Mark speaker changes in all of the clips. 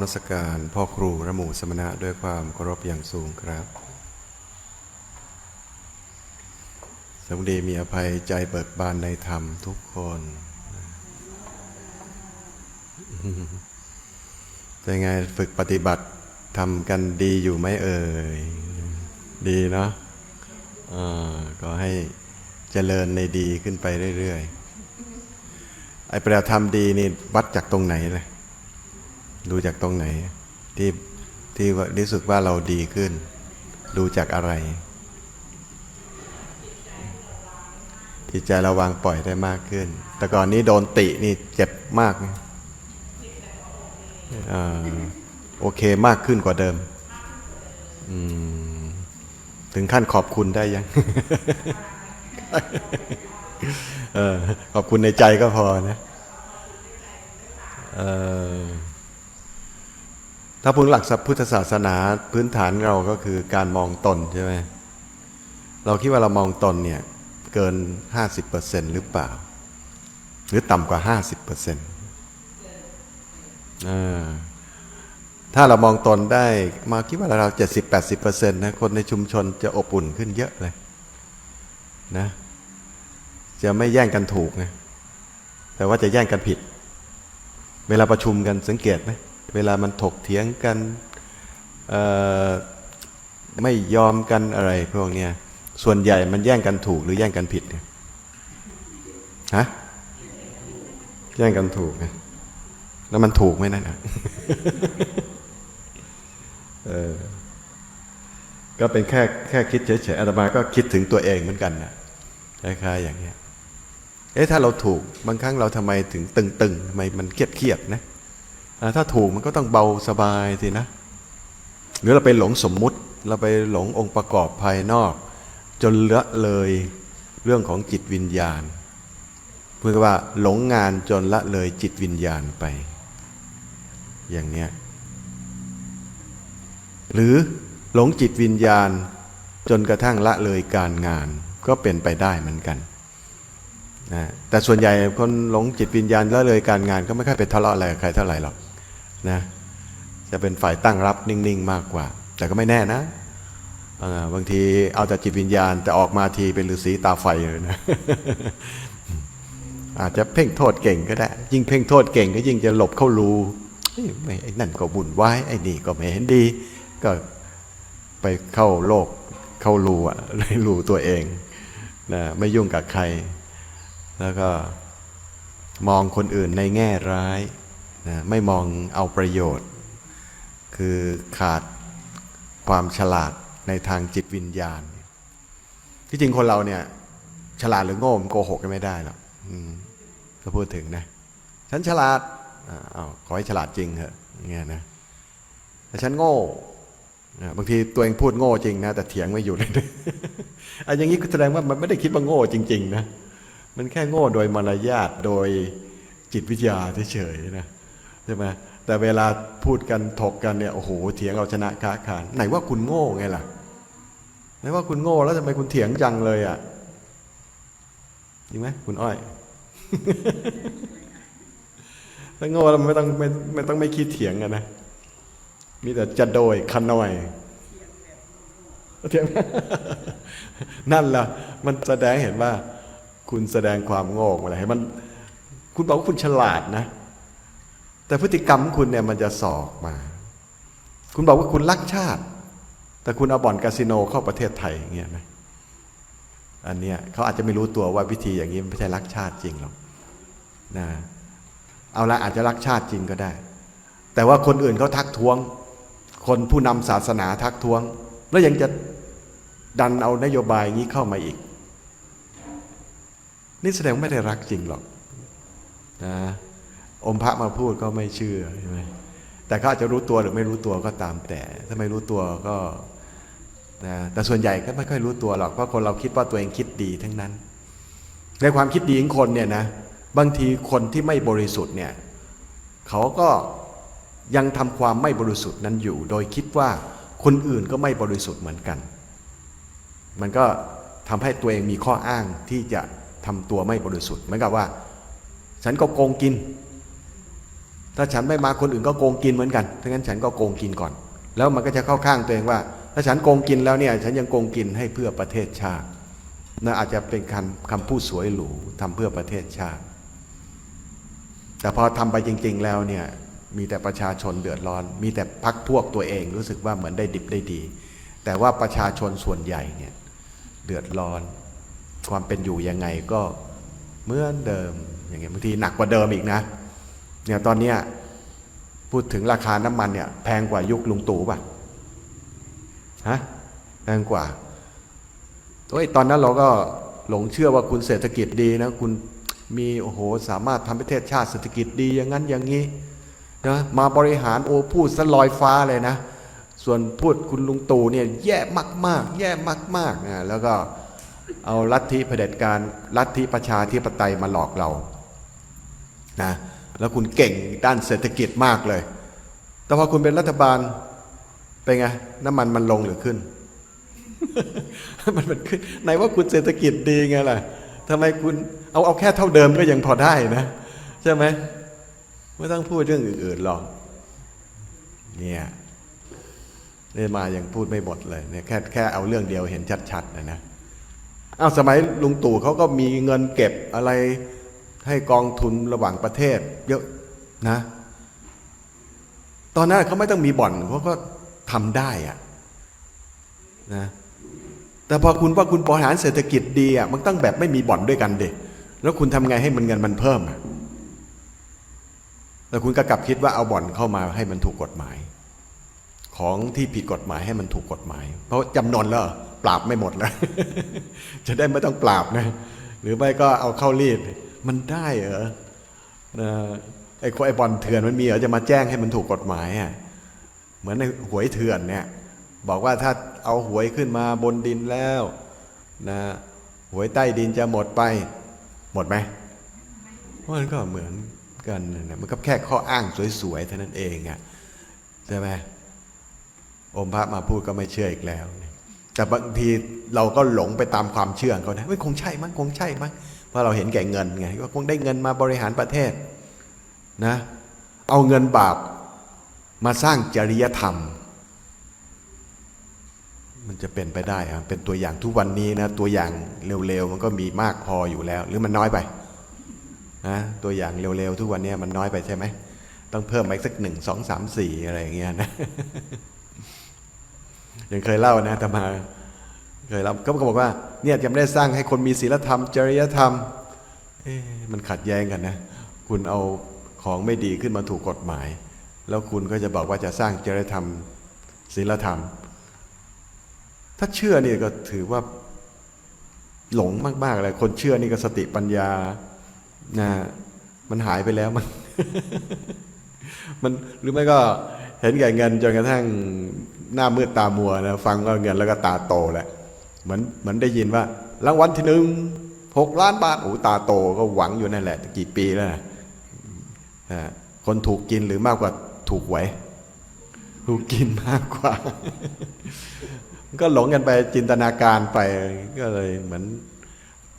Speaker 1: นมัสการพ่อครูระหมู่สมณะด้วยความเคารพอย่างสูงครับสวัสดีมีอภัยใจเบิกบานในธรรมทุกคนเป็นไงฝึกปฏิบัติทำกันดีอยู่ไหมเอ่ย ดีเนาะก็ให้เจริญในดีขึ้นไปเรื่อยๆ ไอ้ปฏิบัติธรรมดีนี่วัดจากตรงไหนเลย ดูจากตรงไหน ที่ที่ว่ารู้สึกว่าเราดีขึ้น ดูจากอะไรจิตใจเราวางปล่อยได้มากขึ้น แต่ก่อนนี้โดนตินี่เจ็บมากนะอ่าโอเคมากขึ้นกว่าเดิมมถึงขั้นขอบคุณได้ยังออขอบคุณในใจก็พอนะ เออ ถ้าพูดหลักพุทธศาสนาพื้นฐานเราก็คือการมองตนใช่ไหมเราคิดว่าเรามองตนเนี่ยเกิน 50%หรือเปล่า หรือต่ำกว่า 50%อ่าถ้าเรามองตนได้มาคิดว่าเรา70-80%นะคนในชุมชนจะอบอุ่นขึ้นเยอะเลยนะ จะไม่แย่งกันถูกนะแต่ว่าจะแย่งกันผิด เวลาประชุมกันสังเกตไหม เวลามันถกเถียงกันไม่ยอมกันอะไรพวกเนี้ยส่วนใหญ่มันแย่งกันถูกหรือแย่งกันผิดเนี่ยฮะแย่งกันถูกนะแล้วมันถูกไหมนั่นอะเออก็เป็นแค่แค่คิดเฉยๆอาตมาก็คิดถึงตัวเองเหมือนกันนะคล้ายๆอย่างเงี้ยเอ๊ะถ้าเราถูกบางครั้งเราทำไมถึงตึงๆทำไมมันเครียดๆนะ ถ้าถูกมันก็ต้องเบาสบายสินะ หรือเราไปหลงสมมุติ เราไปหลงองค์ประกอบภายนอก จนเลอะเลยเรื่องของจิตวิญญาณพูดว่าหลงงานจนละเลยจิตวิญญาณไป อย่างเนี้ยหรือหลงจิตวิญญาณจนกระทั่งละเลยการงานก็เป็นไปได้เหมือนกันนะแต่ส่วนใหญ่คนหลงจิตวิญญาณละเลยการงานก็ไม่ค่อยไปทะเลาะอะไรกับใครเท่าไหร่หรอก นะจะเป็นฝ่ายตั้งรับนิ่งๆ มากกว่า แต่ก็ไม่แน่นะบางทีเอาแต่จิตวิญญาณ แต่ออกมาทีเป็นฤาษีตาไฟเลยนะอาจจะเพ่งโทษเก่งก็ได้ ยิ่งเพ่งโทษเก่งก็ยิ่งจะหลบเข้ารูไอ้นั่นก็บุญไว้ไอ้นี่ก็ไม่เห็นดี ก็ไปเข้าโลกเข้ารูอะเลยรูตัวเองนะไม่ยุ่งกับใคร แล้วก็มองคนอื่นในแง่ร้าย นะไม่มองเอาประโยชน์ คือขาดความฉลาดในทางจิตวิญญาณ ที่จริงคนเราเนี่ย ฉลาดหรือโง่มันโกหกกันไม่ได้หรอกถ้าพูดถึงนะ ฉันฉลาดอ้าวขอให้ฉลาดจริงเถอะอย่างเงี้ยนะแต่ฉันโง่บางทีตัวเองพูดโง่จริงนะแต่เถียงไม่อยู่เลยอันอย่างนี้ก็แสดงว่ามันไม่ได้คิดว่าโง่จริง ๆ นะ มันแค่โง่โดยมารยาทโดยจิตวิทยาเฉยๆนะ ช่ไหมแต่เวลาพูดกันถกกันเนี่ยโอ้โหเถียงเอาชนะค้าขานไหนว่าคุณโง่ไงล่ะไหนว่าคุณโง่แล้วทำไมคุณเถียงจังเลยอะจริงไหมคุณอ้อยถ้าโง่แล้วไม่ต้องไม่ไม่ต้องไม่คิดเถียงกันนะมีแต่จะโดยขนอยเถียงนั่นล่ะ มันแสดงเห็นว่า คุณแสดงความโง่อะไรให้มัน คุณบอกว่าคุณฉลาดนะ แต่พฤติกรรมคุณเนี่ยมันจะสอกมา คุณบอกว่าคุณรักชาติ แต่คุณเอาบ่อนคาสิโนเข้าประเทศไทยอย่างเงี้ยนะอันเนี้ยเขาอาจจะไม่รู้ตัวว่าวิธีอย่างนี้ไม่ใช่รักชาติจริงหรอกนะเอาละอาจจะรักชาติจริงก็ได้ แต่ว่าคนอื่นเขาทักท้วง คนผู้นำศาสนาทักท้วง แล้วยังจะดันเอานโยบายนี้เข้ามาอีก นี่แสดงไม่ได้รักจริงหรอกนะ อมพระมาพูดก็ไม่เชื่อใช่ไหมแต่เขาอาจจะรู้ตัวหรือไม่รู้ตัวก็ตามแต่ ถ้าไม่รู้ตัวก็นะแต่ส่วนใหญ่ก็ไม่ค่อยรู้ตัวหรอกเพราะคนเราคิดว่าตัวเองคิดดีทั้งนั้น ในความคิดดีของคนเนี่ยนะบางทีคนที่ไม่บริสุทธิ์เนี่ยเขาก็ยังทำความไม่บริสุทธิ์นั้นอยู่ โดยคิดว่าคนอื่นก็ไม่บริสุทธิ์เหมือนกัน มันก็ทำให้ตัวเองมีข้ออ้างที่จะทำตัวไม่บริสุทธิ์เหมือนกับว่า ฉันก็โกงกิน ถ้าฉันไม่มาคนอื่นก็โกงกินเหมือนกันถ้างั้นฉันก็โกงกินก่อน แล้วมันก็จะเข้าข้างตัวเองว่า ถ้าฉันโกงกินแล้วเนี่ย ฉันยังโกงกินให้เพื่อประเทศชาตินั่อาจจะเป็นคำคำพูดสวยหรูทำเพื่อประเทศชาติ แต่พอทำไปจริง ๆ แล้วเนี่ยมีแต่ประชาชนเดือดร้อน มีแต่พักพวกตัวเองรู้สึกว่าเหมือนได้ดิบได้ดี แต่ว่าประชาชนส่วนใหญ่เนี่ยเดือดร้อน ความเป็นอยู่ยังไงก็เหมือนเดิมอย่างเงี้ยบางทีหนักกว่าเดิมอีกนะ เนี่ยตอนเนี้ยพูดถึงราคาน้ำมันเนี่ยแพงกว่ายุคลุงตู่ป่ะฮะแพงกว่าโอ้ยตอนนั้นเราก็หลงเชื่อว่าคุณเศรษฐกิจดีนะคุณมีโอ้โหสามารถทำประเทศชาติเศรษฐกิจดีอย่างนั้นอย่างนี้นะมาบริหารโอ้พูดสลอยฟ้าเลยนะ ส่วนพูดคุณลุงตู่เนี่ยแย่มากๆ แย่มากๆนะแล้วก็เอาลัทธิเผด็จการลัทธิประชาธิปไตยมาหลอกเรานะ แล้วคุณเก่งด้านเศรษฐกิจมากเลย แต่พอคุณเป็นรัฐบาลเป็นไงน้ำมันมันลงหรือขึ้น มันมันขึ้นไหนว่าคุณเศรษฐกิจดีไงล่ะทำไมคุณเอาเอาแค่เท่าเดิมก็ยังพอได้นะ ใช่ไหมไม่ต้องพูดเรื่องอื่นๆหรอกเนี่ยนี่มายังพูดไม่หมดเลยเนี่ยแค่แค่เอาเรื่องเดียวเห็นชัดๆนะนะเอาสมัยลุงตู่เขาก็มีเงินเก็บอะไร ให้กองทุนระหว่างประเทศ เยอะนะ ตอนนั้นเขาไม่ต้องมีบ่อนเขาก็ทำได้อะนะแต่พอคุณว่าคุณบริหารเศรษฐกิจดีอะมันต้องแบบไม่มีบ่อนด้วยกันเด็แล้วคุณทำไงให้มันเงินมันเพิ่มอะแล้วคุณก็กลับคิดว่าเอาบ่อนเข้ามาให้มันถูกกฎหมาย ของที่ผิดกฎหมายให้มันถูกกฎหมาย เพราะจำนวนแล้วปราบไม่หมดแล้ว จะได้ไม่ต้องปราบนะ หรือไม่ก็เอาเข้ารีดมันได้เหรอนะไอ้คนไอ้บอลเถื่อนมันมีเหรอจะมาแจ้งให้มันถูกกฎหมายอะเหมือนในหวยเถื่อนเนี่ย บอกว่าถ้าเอาหวยขึ้นมาบนดินแล้วนะหวยใต้ดินจะหมดไป หมดไหมมันก็เหมือนกันนะมันก็แค่ข้ออ้างสวยๆเท่านั้นเองอะใช่ไหมอมพระมาพูดก็ไม่เชื่ออีกแล้ว แต่บางทีเราก็หลงไปตามความเชื่อของเขานะไม่คงใช่มั้งคงใช่มั้งเพราะเราเห็นแก่เงินไงก็คงได้เงินมาบริหารประเทศนะเอาเงินบาปมาสร้างจริยธรรม มันจะเป็นไปได้อะเป็นตัวอย่างทุกวันนี้นะตัวอย่างเร็วๆมันก็มีมากพออยู่แล้ว หรือมันน้อยไปนะตัวอย่างเร็วๆทุกวันนี้มันน้อยไปใช่ไหมต้องเพิ่มไปสักหนึ่งสองสามสี่อะไรอย่างเงี้ยนะ ยังเคยเล่านะแต่มาเคยเล่าก็บอกว่าเนี่ยจะไม่ได้สร้างให้คนมีศีลธรรม จริยธรรมเอ๊มันขัดแย้งกันนะ คุณเอาของไม่ดีขึ้นมาถูกกฎหมาย แล้วคุณก็จะบอกว่าจะสร้างจริยธรรมศีลธรรม ถ้าเชื่อนี่ก็ถือว่าหลงมากๆเลยคนเชื่อนี่ก็สติปัญญานะมันหายไปแล้วมัน มันหรือไม่ก็เห็นแก่เงินจนกระทั่ง หน้ามืดตามัวนะฟังว่าเงินแล้วก็ตาโตแหละเหมือนเหมือนได้ยินว่ารางวัลที่หนึ่งหกล้านบาทโอ้ตาโตก็หวังอยู่นั่นแหละ กี่ปีแล้วนะอ่าคนถูกกินหรือมากกว่าถูกหวยถูกกินมากกว่า ก็หลงกันไปจินตนาการไปก็เลยเหมือน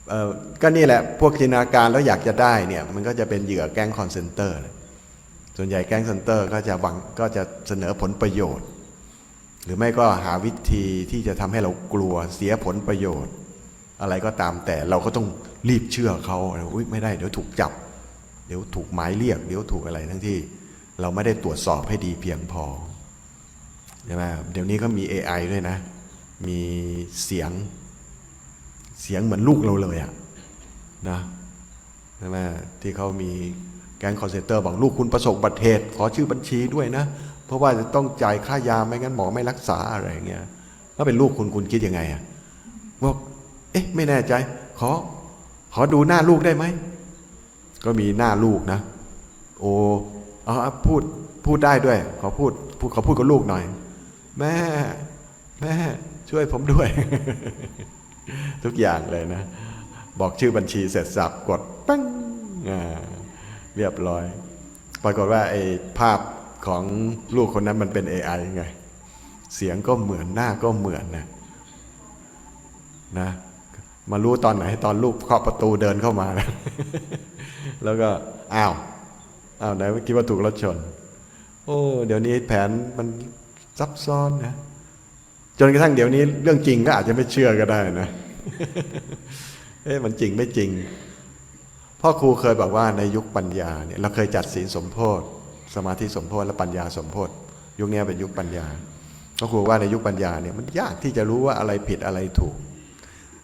Speaker 1: เออก็นี่แหละ พวกจินตนาการแล้วอยากจะได้เนี่ย มันก็จะเป็นเหยื่อแก๊งคอนเซนเตอร์ ส่วนใหญ่แก๊งคอนเซนเตอร์ก็จะหวังก็จะเสนอผลประโยชน์ หรือไม่ก็หาวิธีที่จะทำให้เรากลัวเสียผลประโยชน์ อะไรก็ตามแต่เราก็ต้องรีบเชื่อเขาอุ้ยไม่ได้เดี๋ยวถูกจับ เดี๋ยวถูกหมายเรียก เดี๋ยวถูกอะไรทั้งที่ เราไม่ได้ตรวจสอบให้ดีเพียงพอใช่ไหมเดี๋ยวนี้ก็มี AI ด้วยนะ มีเสียงเสียงเหมือนลูกเราเลยอะนะใช่ไหมที่เขามีแก๊งคอนเซนเตอร์บอกลูกคุณประสบบัติเหตุขอชื่อบัญชีด้วยนะ เพราะว่าจะต้องจ่ายค่ายาไม่งั้นหมอไม่รักษาอะไรอย่างเงี้ยถ้าเป็นลูกคุณคุณคิดยังไงอะบอกเอ๊ะไม่แน่ใจ ขอ ขอดูหน้าลูกได้ไหมก็มีหน้าลูกนะ โอ้เอาเอาพูดพูดได้ด้วย ขอพูดพูดขอพูดกับลูกหน่อย แม่ แม่ ช่วยผมด้วย ทุกอย่างเลยนะ บอกชื่อบัญชีเสร็จสับกดปั้งอ่าเรียบร้อย ปรากฏว่าไอ้ภาพ ของลูกคนนั้นมันเป็น AI ไง เสียงก็เหมือนหน้าก็เหมือนนะนะ มารู้ตอนไหนตอนลูกเคาะประตูเดินเข้ามานะแล้วก็อ้าวอ้าวไหนคิดว่าถูกรถชน โอ้ เดี๋ยวนี้แผนมันซับซ้อนนะจนกระทั่งเดี๋ยวนี้เรื่องจริงก็อาจจะไม่เชื่อก็ได้นะ เอ๊ะมันจริงไม่จริงพ่อครูเคยบอกว่าในยุคปัญญาเนี่ยเราเคยจัดศีลสมโพธิ สมาธิสมโพธและปัญญาสมโพธยุคนี้เป็นยุคปัญญาพ่อครูว่าในยุคปัญญาเนี่ยมันยากที่จะรู้ว่าอะไรผิดอะไรถูก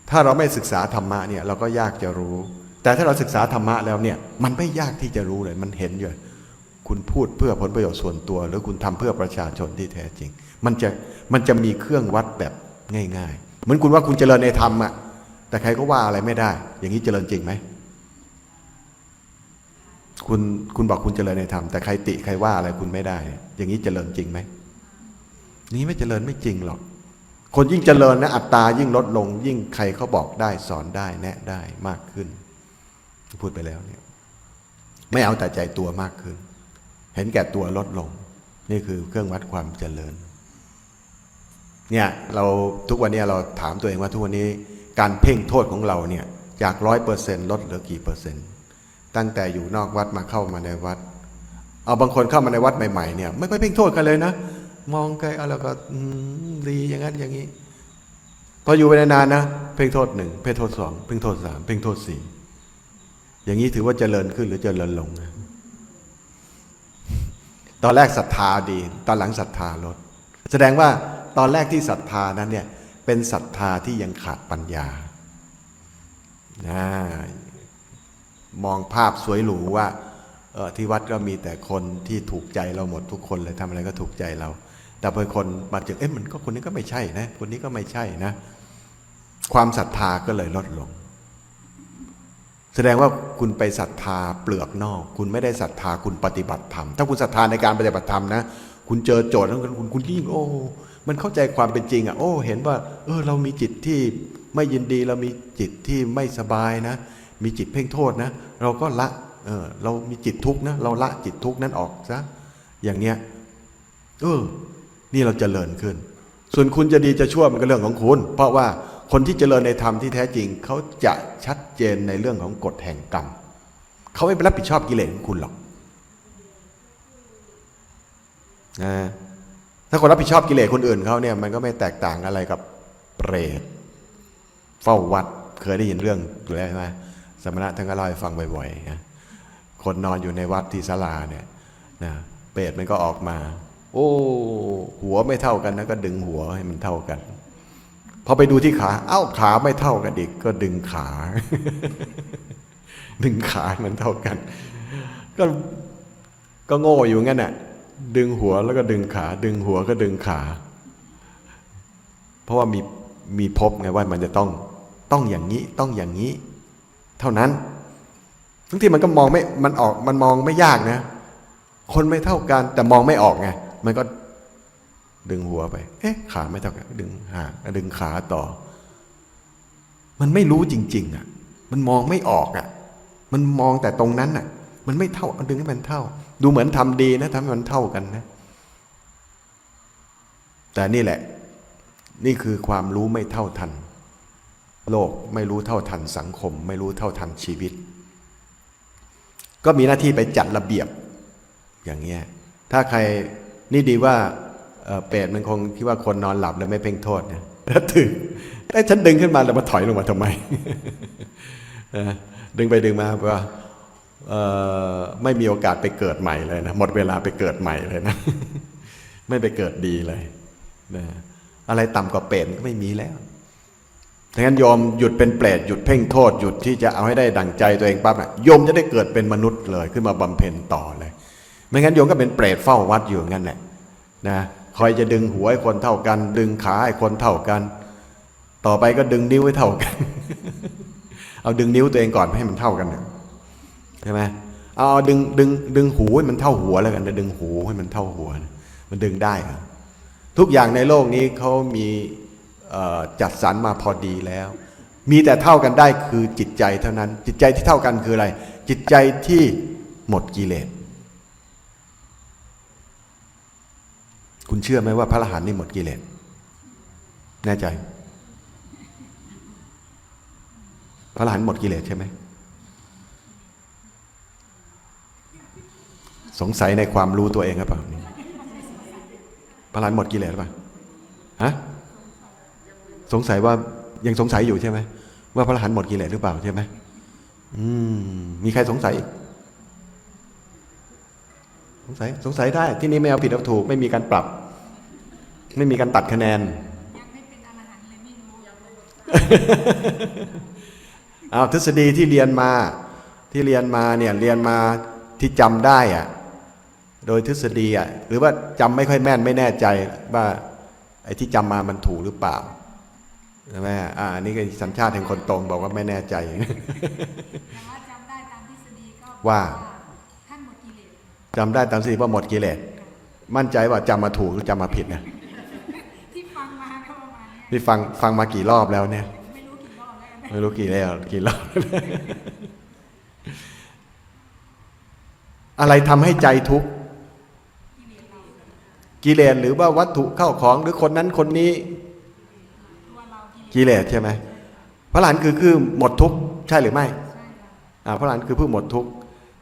Speaker 1: ถ้าเราไม่ศึกษาธรรมะเนี่ยเราก็ยากจะรู้ แต่ถ้าเราศึกษาธรรมะแล้วเนี่ยมันไม่ยากที่จะรู้เลยมันเห็นอยู่คุณพูดเพื่อผลประโยชน์ส่วนตัว หรือคุณทำเพื่อประชาชนที่แท้จริง มันจะมันจะมีเครื่องวัดแบบง่าย ๆ เหมือนคุณว่าคุณเจริญในธรรมอะแต่ใครก็ว่าอะไรไม่ได้ อย่างนี้เจริญจริงไหม คุณคุณบอกคุณเจริญในธรรมแต่ใครติใครว่าอะไรคุณไม่ได้ อย่างนี้เจริญจริงไหมนี้ไม่เจริญไม่จริงหรอก คนยิ่งเจริญนะอัตตายิ่งลดลง ยิ่งใครเขาบอกได้สอนได้แนะได้มากขึ้น พูดไปแล้วเนี่ย ไม่เอาแต่ใจตัวมากขึ้น เห็นแก่ตัวลดลง นี่คือเครื่องวัดความเจริญ เนี่ยเราทุกวันนี้เราถามตัวเองว่าทุกวันนี้การเพ่งโทษของเราเนี่ย จากร้อยเปอร์เซ็นต์ลดเหลือกี่เปอร์เซ็นต์ ตั้งแต่อยู่นอกวัดมาเข้ามาในวัด เอาบางคนเข้ามาในวัดใหม่ๆเนี่ยไม่ค่อยเพ่งโทษกันเลยนะ มองไกลเอาแล้วก็ดีอย่างนั้นอย่างนี้ พออยู่ไปนานๆนะ เพ่งโทษหนึ่งเพ่งโทษสองเพ่งโทษสามเพ่งโทษสี่อย่างนี้ถือว่าเจริญขึ้นหรือเจริญลงนะตอนแรกศรัทธาดี ตอนหลังศรัทธาลด แสดงว่าตอนแรกที่ศรัทธานั้นเนี่ยเป็นศรัทธาที่ยังขาดปัญญานะ มองภาพสวยหรูว่าเออที่วัดก็มีแต่คนที่ถูกใจเราหมดทุกคนเลยทำอะไรก็ถูกใจเรา แต่พอคนมาเจอเอ๊ะมันก็คนนี้ก็ไม่ใช่นะ คนนี้ก็ไม่ใช่นะ ความศรัทธาก็เลยลดลง แสดงว่าคุณไปศรัทธาเปลือกนอก คุณไม่ได้ศรัทธาคุณปฏิบัติธรรมถ้าคุณศรัทธาในการปฏิบัติธรรมนะคุณเจอโจทย์แล้วคุณคุณยิ่งโอ้มันเข้าใจความเป็นจริงอะโอ้ เห็นว่า เออ เรามีจิตที่ไม่ยินดีเรามีจิตที่ไม่สบายนะ มีจิตเพ่งโทษนะ เราก็ละเออเรามีจิตทุกข์นะ เราละจิตทุกข์นั้นออกซะอย่างเนี้ยเออ นี่เราจเจริญขึ้น ส่วนคุณจะดีจะชั่วมันก็เรื่องของคุณ เพราะว่าคนที่เจริญในธรรมที่แท้จริง เขาจะชัดเจนในเรื่องของกฎแห่งกรรมเขาไม่ไปรับผิดชอบกิเลสของคุณหรอกนะถ้าคนรับผิดชอบกิเลสคนอื่นเขาเนี่ยมันก็ไม่แตกต่างอะไรกับเปรตเฝ้าวัดเคยได้ยินเรื่องอยู่แล้วใช่ไหม มณะท่านก็เล่าให้ฟังบ่อยๆนะคนนอนอยู่ในวัดที่ศาลาเนี่ยนะเปรตมันก็ออกมา โอ้ หัวไม่เท่ากันนะก็ดึงหัวให้มันเท่ากันพอไปดูที่ขา เอ้าขาไม่เท่ากันอีกก็ดึงขา ดึงขามันเท่ากัน ก็ก็โง่อยู่งั้นน่ะ ดึงหัวแล้วก็ดึงขา ดึงหัวก็ดึงขา เพราะว่ามีมีพบไงว่ามันจะต้อง ต้องอย่างนี้ ต้องอย่างนี้ เท่านั้น ทั้งที่มันก็มองไม่ มันออก มันมองไม่ยากนะ คนไม่เท่ากัน แต่มองไม่ออกไง มันก็ดึงหัวไป เอ๊ะ ขาไม่เท่ากัน ดึงหางดึงขาต่อ มันไม่รู้จริง ๆ อะ มันมองไม่ออกอะ มันมองแต่ตรงนั้นอะ มันไม่เท่าเอาดึงให้มันเท่า ดูเหมือนทำดีนะทำให้มันเท่ากันนะ แต่นี่แหละ นี่คือความรู้ไม่เท่าทัน โลกไม่รู้เท่าทันสังคม ไม่รู้เท่าทันชีวิต ก็มีหน้าที่ไปจัดระเบียบอย่างเงี้ยถ้าใครนี่ดีว่าเปรตมันคงคิดว่าคนนอนหลับแล้วไม่เพ่งโทษนะแล้วถึงไอ้ฉันดึงขึ้นมาแล้วมาถอยลงมาทำไมดึงไปดึงมาว่าไม่มีโอกาสไปเกิดใหม่เลยนะหมดเวลาไปเกิดใหม่เลยนะ ไม่ไปเกิดดีเลยนะอะไรต่ำกว่าเปรตก็ไม่มีแล้ว ถ้างั้นโยมหยุดเป็นเปรตหยุดเพ่งโทษหยุดที่จะเอาให้ได้ดั่งใจตัวเองปั๊บนะโยมจะได้เกิดเป็นมนุษย์เลยขึ้นมาบำเพ็ญต่อเลย ไม่งั้นโยมก็เป็นเปรตเฝ้าวัดอยู่งั้นแหละนะคอยจะดึงหัวให้คนเท่ากัน ดึงขาให้คนเท่ากัน ต่อไปก็ดึงนิ้วให้เท่ากัน เอาดึงนิ้วตัวเองก่อนให้มันเท่ากันนะใช่ไหมเอาดึงดึงดึงหูให้มันเท่าหัวแล้วกันนะดึงหูให้มันเท่าหัวนะมันดึงได้ทุกอย่างในโลกนี้เขามี จัดสรรมาพอดีแล้ว มีแต่เท่ากันได้คือจิตใจเท่านั้น จิตใจที่เท่ากันคืออะไร จิตใจที่หมดกิเลสคุณเชื่อไหมว่าพระอรหันต์นี่หมดกิเลสแน่ใจ พระอรหันต์หมดกิเลสใช่ไหมสงสัยในความรู้ตัวเองหรือเปล่าพระอรหลานหมดกิเลสหรือเปล่าฮะ สงสัยว่ายังสงสัยอยู่ใช่ไหมว่าพระอรหันต์หมดกิเลสหรือเปล่าใช่ไหมอืม มีใครสงสัยอีกสงสัยสงสัยได้ ที่นี่ไม่เอาผิดเอาถูก ไม่มีการปรับ ไม่มีการตัดคะแนน
Speaker 2: ยังไม่เป็นอรหันต์เลยไม่รู้
Speaker 1: เอาทฤษฎีที่เรียนมา ที่เรียนมาเนี่ยเรียนมาที่จำได้อะโดยทฤษฎีอะหรือว่าจำไม่ค่อยแม่นไม่แน่ใจว่าไอ้ที่จำมามันถูกหรือเปล่า ใช่ไหมอ่าอันนี่ก็สัญชาติแห่งคนตรงบอกว่าไม่แน่ใจ
Speaker 2: แต่ว่าจำได้ตามทฤษฎีก็
Speaker 1: ว่า
Speaker 2: ท่านหมดกิเลส
Speaker 1: จำได้ตามสิว่าหมดกิเลส มั่นใจว่าจำมาถูกหรือจำมาผิดนะ
Speaker 2: ที่ฟังมาก็ประมาณเนี้ย
Speaker 1: นี่ฟังฟังมากี่รอบแล้วเนี่ย
Speaker 2: ไม่รู้กี่รอบแล้วนะ
Speaker 1: ไม่รู้กี่แล้วกี่รอบ อะไรทำให้ใจทุกข์
Speaker 2: กิเลสเรา
Speaker 1: กิเลสหรือว่าวัตถุเข้าของหรือคนนั้นคนนี้
Speaker 2: ตัวเรา กิเลส
Speaker 1: ใช่ไหมพระหลานคือคือหมดทุกข์ใช่หรือไม่พระหลานคือผู้หมดทุกข์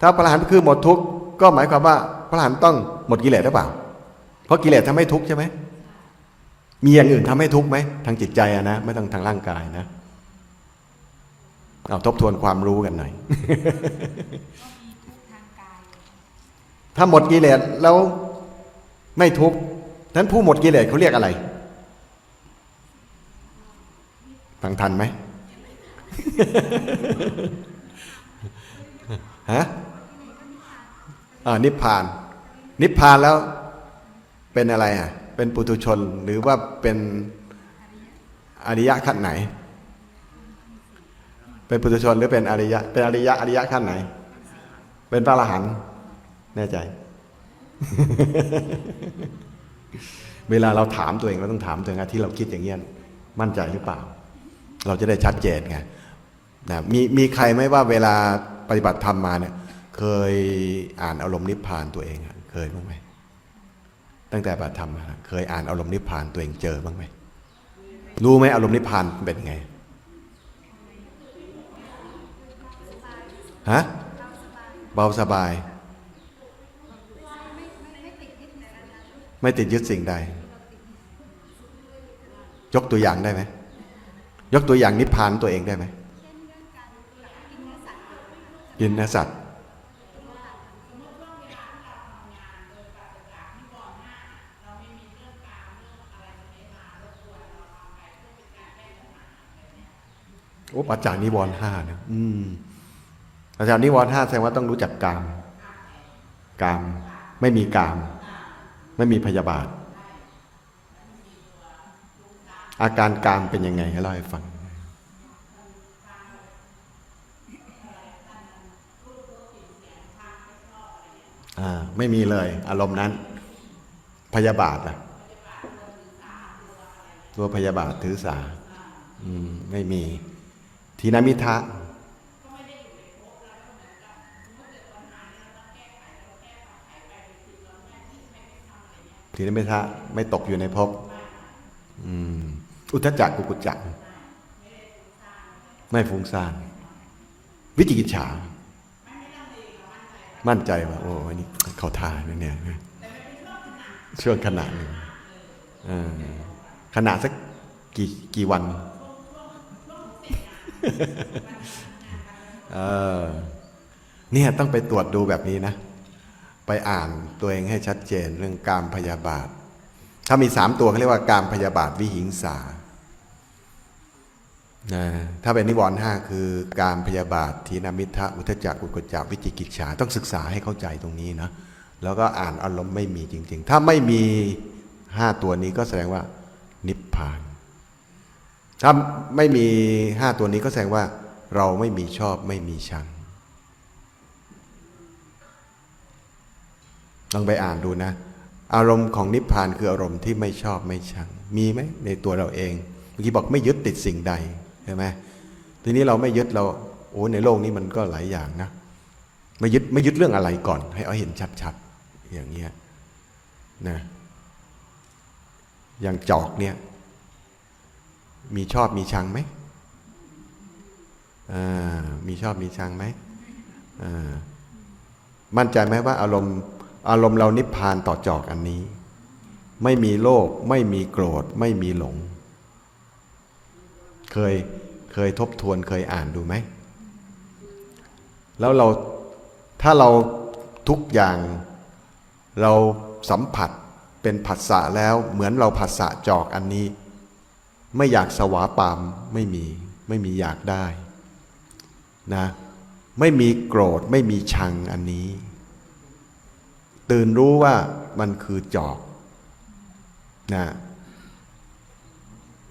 Speaker 1: ถ้าพระหลานคือหมดทุกข์ก็หมายความว่าพระหลานต้องหมดกิเลสหรือเปล่า เพราะกิเลสทำให้ทุกข์ใช่ไหมมีอย่างอื่นทำให้ทุกข์ไหมทางจิตใจอะนะไม่ต้องทางร่างกายนะเอาทบทวนความรู้กันหน่อย
Speaker 2: ก็มีทุกข์ทางกาย
Speaker 1: ถ้าหมดกิเลสแล้วไม่ทุกข์นั้นผู้หมดกิเลสเขาเรียกอะไร ฟังทันไหมฮะอ่านิพพาน นิพพานแล้วเป็นอะไรอะ เป็นปุถุชนหรือว่าเป็นอริยะขั้นไหน เป็นปุถุชนหรือเป็นอริยะ เป็นอริยะอริยะขั้นไหน เป็นพระอรหันต์แน่ใจ เวลาเราถามตัวเองเราต้องถามตัวเองนะที่เราคิดอย่างเงี้ยมั่นใจหรือเปล่า เราจะได้ชัดเจนไงนะมีมีใครไหมว่าเวลาปฏิบัติธรรมมาเนี่ย เคยอ่านอารมณ์นิพพานตัวเองเคยบ้างไหมตั้งแต่ปฏิบัติธรรมมานะเคยอ่านอารมณ์นิพพานตัวเองเจอบ้างไหมรู้ไหมอารมณ์นิพพานเป็นไงฮะเบาสบาย ไม่ติดยึดสิ่งใด ยกตัวอย่างได้ไหม ยกตัวอย่างนิพพานตัวเองได้ไหมกินเนื้อสัตว์โอ้อาจจานิวรณ์ห้าเนี่ยอืมอาจานิวรณ์ห้าแสดงว่าต้องรู้จักกาม กาม ไม่มีกาม ไม่มีพยาบาท อาการกามเป็นยังไงให้เล่าให้ฟัง อ่า ไม่มีเลย อารมณ์นั้น พยาบาทล่ะ ตัวพยาบาทถือสา อืม ไม่มี ทีนามิทะทีนามิทะไม่ตกอยู่ในภพอืม อุทธจักกุกุจจักไม่ฟุ้งซ่านวิจิกิจฉา มั่นใจว่า โอ้อันนี้เขาทานนะเนี่ยช่วงขณะหนึ่งขณะสักกี่กี่วันเออเนี่ยต้องไปตรวจดูแบบนี้นะ ไปอ่านตัวเองให้ชัดเจนเรื่องการพยาบาท ถ้ามีสามตัวเขาเรียกว่าการพยาบาทวิหิงสา นะถ้าเป็นนิวรณ์ห้าคือการพยาบาททีนามิทะอุทจักกุกจจาวิจิกิจฉาต้องศึกษาให้เข้าใจตรงนี้นะแล้วก็อ่านอารมณ์ไม่มีจริง ๆ ถ้าไม่มีห้าตัวนี้ก็แสดงว่า นิพพาน ถ้าไม่มีห้าตัวนี้ก็แสดงว่า เราไม่มีชอบไม่มีชังลองไปอ่านดูนะ อารมณ์ของนิพพานคืออารมณ์ที่ไม่ชอบไม่ชัง มีไหมในตัวเราเองเมื่อกี้บอกไม่ยึดติดสิ่งใด ใช่ไหมทีนี้เราไม่ยึดเรา โอ้ในโลกนี้มันก็หลายอย่างนะไม่ยึดไม่ยึดเรื่องอะไรก่อน ให้เอาเห็นชัดๆอย่างเงี้ยนะอย่างจอกเนี่ย มีชอบมีชังไหมมีชอบมีชังไหมมั่นใจไหมว่าอารมณ์อารมณ์เรานิพพานต่อจอกอันนี้ ไม่มีโลภไม่มีโกรธ ไม่มีหลง เคยเคยทบทวนเคยอ่านดูไหม แล้วเราถ้าเราทุกอย่างเราสัมผัสเป็นผัสสะแล้วเหมือนเราผัสสะจอกอันนี้ ไม่อยากสวาปามไม่มีไม่มีอยากได้นะไม่มีโกรธไม่มีชังอันนี้ ตื่นรู้ว่ามันคือจอกนะ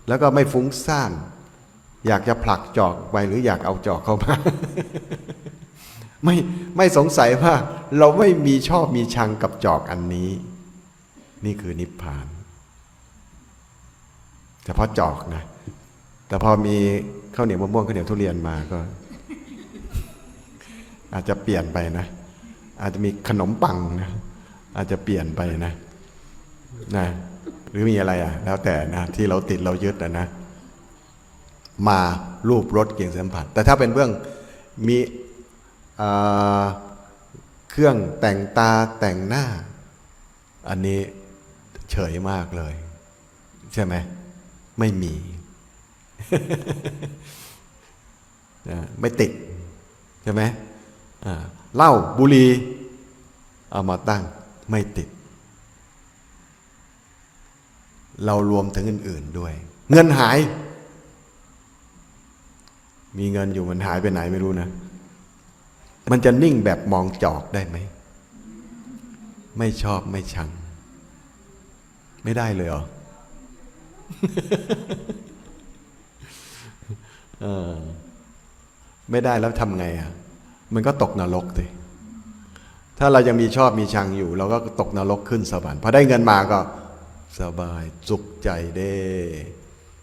Speaker 1: แล้วก็ไม่ฟุ้งซ่าน อยากจะผลักจอกไปหรืออยากเอาจอกเข้ามา ไม่ไม่สงสัยว่า เราไม่มีชอบมีชังกับจอกอันนี้ นี่คือนิพพานเฉพาะจอกนะ แต่พอมีข้าวเหนียวมะม่วงข้าวเหนียวทุเรียนมาก็ อาจจะเปลี่ยนไปนะ อาจจะมีขนมปังนะ อาจจะเปลี่ยนไปนะนะ หรือมีอะไรอะ แล้วแต่นะ ที่เราติดเรายึดนะนะ มารูปรสเกียงสัมผัส แต่ถ้าเป็นเรื่องมีเครื่องแต่งตาแต่งหน้า อันนี้เฉยมากเลย ใช่ไหมไม่มีไม่ติด ใช่ไหมเหล้าบุหรี่เอามาตั้งไม่ติด เรารวมถึงอื่น ๆด้วย เงินหาย มีเงินอยู่มันหายไปไหนไม่รู้นะ มันจะนิ่งแบบมองจอกได้ไหม ไม่ชอบไม่ชัง ไม่ได้เลยเหรอเออไม่ได้แล้วทำไงอะ มันก็ตกนรกสิถ้าเรายังมีชอบมีชังอยู่ เราก็ตกนรกขึ้นสวรรค์พอได้เงินมาก็สบายสุขใจเด้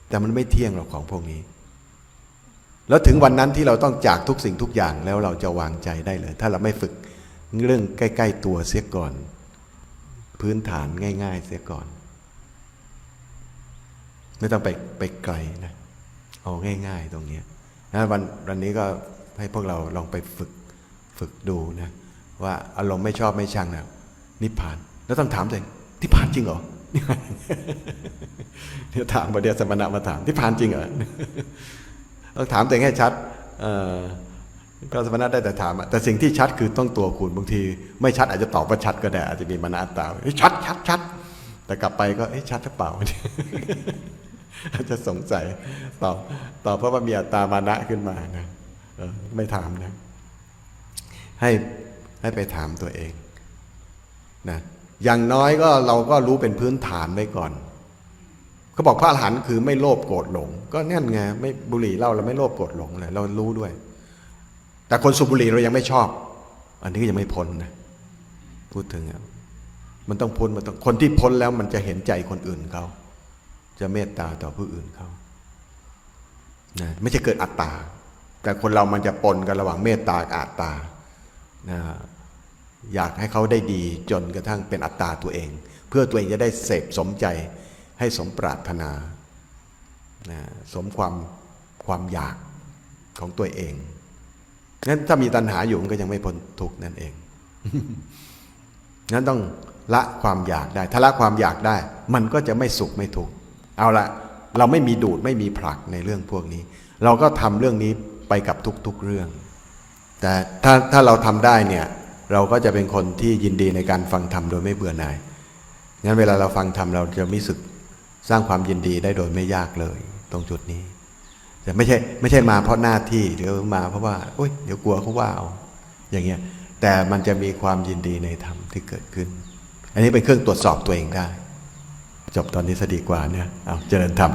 Speaker 1: แต่มันไม่เที่ยงหรอกของพวกนี้ แล้วถึงวันนั้นที่เราต้องจากทุกสิ่งทุกอย่างแล้วเราจะวางใจได้เลย ถ้าเราไม่ฝึกเรื่องใกล้ ๆ ตัวเสียก่อน พื้นฐานง่าย ๆ เสียก่อน ไม่ต้องไปไปไกลนะเอาง่าย ๆ ตรงเนี้ยนะวันวันนี้ก็ให้พวกเราลองไปฝึกฝึกดูนะ ว่าอารมณ์ไม่ชอบไม่ชังนะนิพพาน แล้วต้องถามตัวเองนิพพานจริงเหรอเดี๋ยวถามประเดี๋ยวสมณะมาถามนิพพานจริงเหรอ ต้องถามตัวเองให้ชัดก็สมณะได้แต่ถาม แต่สิ่งที่ชัดคือต้องตัวคุณบางที ไม่ชัดอาจจะตอบว่าชัดก็ได้ อาจจะมีมนอัตตาชัดชัดชัดแต่กลับไปก็เอ๊ะชัดหรือเปล่าอาจจะสงสัยตอบตอบเพราะว่ามีอัตตามานะขึ้นมานะไม่ถามนะให้ให้ไปถามตัวเองนะอย่างน้อยก็เราก็รู้เป็นพื้นฐานไว้ก่อน เขาบอกพระอรหันต์คือไม่โลภโกรธหลง ก็นั่นไงไม่บุหรี่เหล้าเราไม่โลภโกรธหลงเลยเรารู้ด้วย แต่คนสูบบุหรี่เรายังไม่ชอบ อันนี้ก็ยังไม่พ้นนะพูดถึงมันต้องพ้นมันต้องคนที่พ้นแล้วมันจะเห็นใจคนอื่นเขาจะเมตตาต่อผู้อื่นเขานะไม่ใช่เกิดอัตตา แต่คนเรามันจะปนกันระหว่างเมตตากับอัตตานะอยากให้เขาได้ดีจนกระทั่งเป็นอัตตาตัวเอง เพื่อตัวเองจะได้เสพสมใจ ให้สมปรารถนานะสมความความอยากของตัวเองงั้นถ้ามีตัณหาอยู่มันก็ยังไม่พ้นทุกนั่นเองงั้นต้องละความอยากได้ ถ้าละความอยากได้ มันก็จะไม่สุขไม่ทุกข์เอาละเราไม่มีดูดไม่มีผลักในเรื่องพวกนี้ เราก็ทำเรื่องนี้ไปกับทุกๆเรื่อง แต่ถ้าถ้าเราทำได้เนี่ย เราก็จะเป็นคนที่ยินดีในการฟังธรรมโดยไม่เบื่อหน่ายงั้นเวลาเราฟังธรรมเราจะมีสึก สร้างความยินดีได้โดยไม่ยากเลย ตรงจุดนี้ แต่ไม่ใช่ไม่ใช่มาเพราะหน้าที่หรือมาเพราะว่าโอ๊ยเดี๋ยวกลัวเขาว่าเอาอย่างเงี้ยแต่มันจะมีความยินดีในธรรมที่เกิดขึ้น อันนี้เป็นเครื่องตรวจสอบตัวเองได้ จบตอนนี้สดีกว่าเนี่ยเอาเจริญธรรม